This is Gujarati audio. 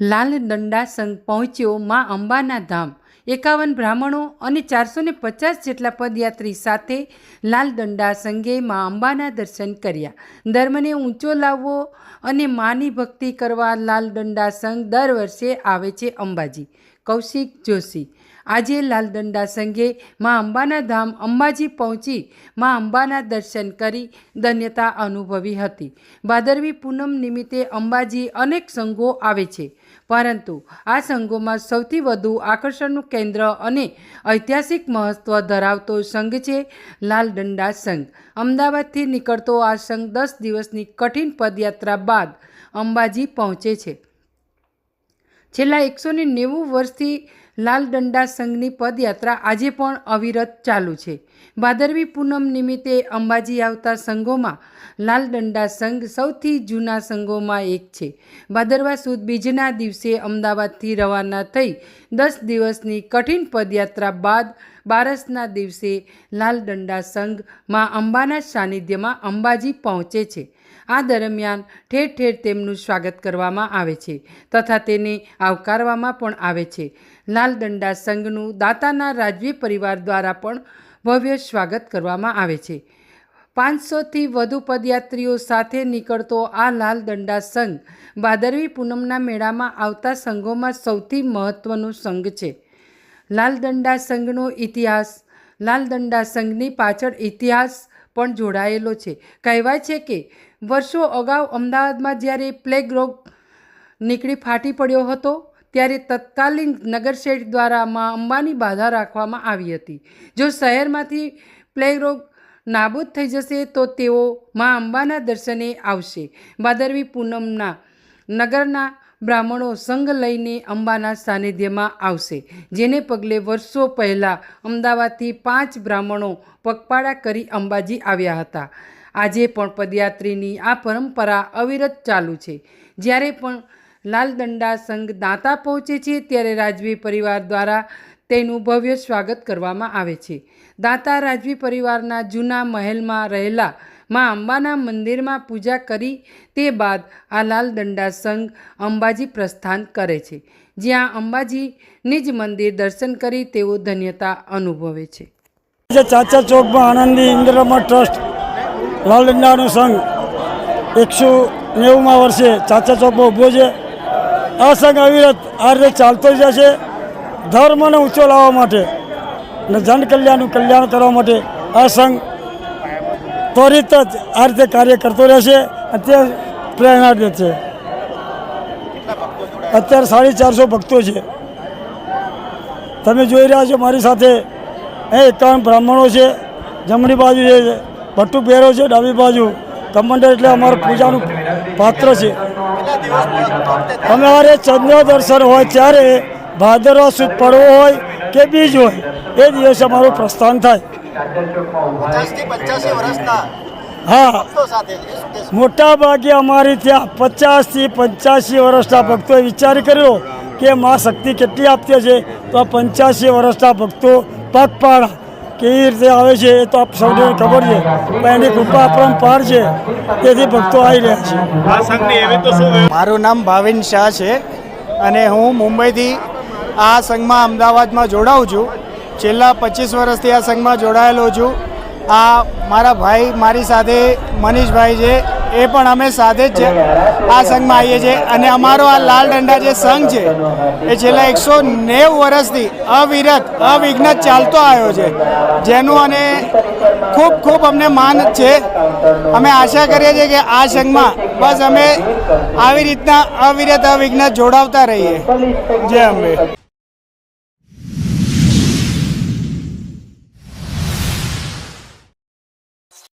લાલ દંડા સંઘ પહોંચ્યો મા અંબાના ધામ. એકાવન બ્રાહ્મણો અને ચારસો ને પચાસ જેટલા પદયાત્રી સાથે લાલ દંડા સંઘે મા અંબાના દર્શન કર્યા. ધર્મને ઊંચો લાવવો અને માની ભક્તિ કરવા લાલ દંડા સંઘ દર વર્ષે આવે છે અંબાજી. કૌશિક જોશી. આજે લાલદંડા સંઘે માં અંબાના ધામ અંબાજી પહોંચી માં અંબાના દર્શન કરી ધન્યતા અનુભવી હતી. ભાદરવી પૂનમ નિમિત્તે અંબાજી અનેક સંઘો આવે છે. પરંતુ આ સંઘોમાં સૌથી વધુ આકર્ષણનું કેન્દ્ર અને ઐતિહાસિક મહત્ત્વ ધરાવતો સંઘ છે લાલદંડા સંઘ. અમદાવાદથી નીકળતો આ સંઘ દસ દિવસની કઠિન પદયાત્રા બાદ અંબાજી પહોંચે છે. છેલ્લા એકસો નેવું વર્ષથી લાલ દંડા સંઘની પદયાત્રા આજે પણ અવિરત ચાલુ છે. ભાદરવી પૂનમ નિમિત્તે અંબાજી આવતા સંઘોમાં લાલ દંડા સંઘ સૌથી જૂના સંઘોમાં એક છે. ભાદરવા સુદ બીજના દિવસે અમદાવાદથી રવાના થઈ દસ દિવસની કઠિન પદયાત્રા બાદ બારસના દિવસે લાલ દંડા સંઘમાં અંબાના સાનિધ્યમાં અંબાજી પહોંચે છે. આ દરમિયાન ઠેર ઠેર તેમનું સ્વાગત કરવામાં આવે છે તથા તેને આવકારવામાં પણ આવે છે. લાલ દંડા સંઘનું દાતાના રાજવી પરિવાર દ્વારા પણ ભવ્ય સ્વાગત કરવામાં આવે છે. પાંચસોથી વધુ પદયાત્રીઓ સાથે નીકળતો આ લાલ દંડા સંઘ ભાદરવી પૂનમના મેળામાં આવતા સંઘોમાં સૌથી મહત્ત્વનો સંઘ છે. લાલ દંડા સંઘનો ઇતિહાસ. લાલ દંડા સંઘની પાછળ ઇતિહાસ પણ જોડાયેલો છે. કહેવાય છે કે, વર્ષો અગાઉ અમદાવાદમાં જ્યારે પ્લેગ રોગ નીકળી ફાટી પડ્યો હતો, ત્યારે તત્કાલીન નગરશેઠ દ્વારા મા અંબાની બાધા રાખવામાં આવી હતી. જો શહેરમાંથી પ્લેગ રોગ નાબૂદ થઈ જશે, તો તેઓ મા અંબાના દર્શને આવશે. ભાદરવી પૂનમના નગરના બ્રાહ્મણો સંઘ લઈને અંબાના સાનિધ્યમાં આવશે. જેને પગલે વર્ષો પહેલાં અમદાવાદથી પાંચ બ્રાહ્મણો પગપાળા કરી અંબાજી આવ્યા હતા. આજે પણ પદયાત્રીની આ પરંપરા અવિરત ચાલુ છે. જ્યારે પણ લાલદંડા સંઘ દાંતા પહોંચે છે, ત્યારે રાજવી પરિવાર દ્વારા તેનું ભવ્ય સ્વાગત કરવામાં આવે છે. દાંતા રાજવી પરિવારના જૂના મહેલમાં રહેલા માં અંબાના મંદિરમાં પૂજા કરી તે બાદ આ લાલ દંડા સંઘ અંબાજી પ્રસ્થાન કરે છે. જ્યાં અંબાજીની જ મંદિર દર્શન કરી તેઓ ધન્યતા અનુભવે છે. ચાચા ચોકમાં આનંદી ઇન્દ્રમાં ટ્રસ્ટ, લાલ દંડાનો સંઘ એકસો નેવુંમાં વર્ષે ચાચા ચોકમાં ઊભો છે. આ સંઘ અવિરત આ રીતે ચાલતો જ જશે ધર્મને ઊંચો લાવવા માટે અને જન કલ્યાણનું કલ્યાણ કરવા માટે આ સંઘ ત્વરિત જ આ રીતે કાર્ય કરતો રહેશે. તે પ્રેરણા દે છે. અત્યારે સાડી ચારસો ભક્તો છે. તમે જોઈ રહ્યા છો મારી સાથે એ એકાવન બ્રાહ્મણો છે. જમણી બાજુ છે ભટ્ટુ પહેરો છે, ડાબી બાજુ કમંડળ એટલે અમારું પૂજાનું પાત્ર છે. અમારે ચંદ્ર દર્શન હોય ત્યારે ભાદરવા સુદ પડવો હોય કે બીજ હોય, એ દિવસે અમારું પ્રસ્થાન થાય. હા? મોટા ભાગે અમારી ત્યાં પચાસથી પંચ્યાસી વર્ષના ભક્તોએ વિચાર કર્યો કે મા શક્તિ કેટલી આપતી છે તો આ પંચ્યાસી વર્ષના ભક્તો પગપાળા કેવી રીતે આવે છે એ તો આપ સૌને ખબર છે. પણ એની કૃપા આપણને પાર છે. તેથી ભક્તો આવી રહ્યા છે. મારું નામ ભાવિન શાહ છે અને હું મુંબઈથી આ સંઘમાં અમદાવાદમાં જોડાઉં છું. છેલ્લા પચીસ વર્ષથી આ સંઘમાં જોડાયેલો છું. આ મારા ભાઈ, મારી સાથે મનીષભાઈ છે, એ પણ અમે સાથે જ છે. આ સંઘમાં આવીએ છીએ અને અમારો આ લાલ દંડા જે સંઘ છે, એ છેલ્લા એકસો નેવું વર્ષથી અવિરત, અવિઘ્ન ચાલતો આવ્યો છે. જેનું અને ખૂબ ખૂબ અમને માન છે. અમે આશા કરીએ છીએ કે આ સંઘમાં બસ અમે આવી રીતના અવિરત, અવિઘ્ન જોડાવતા રહીએ. જય અંબે.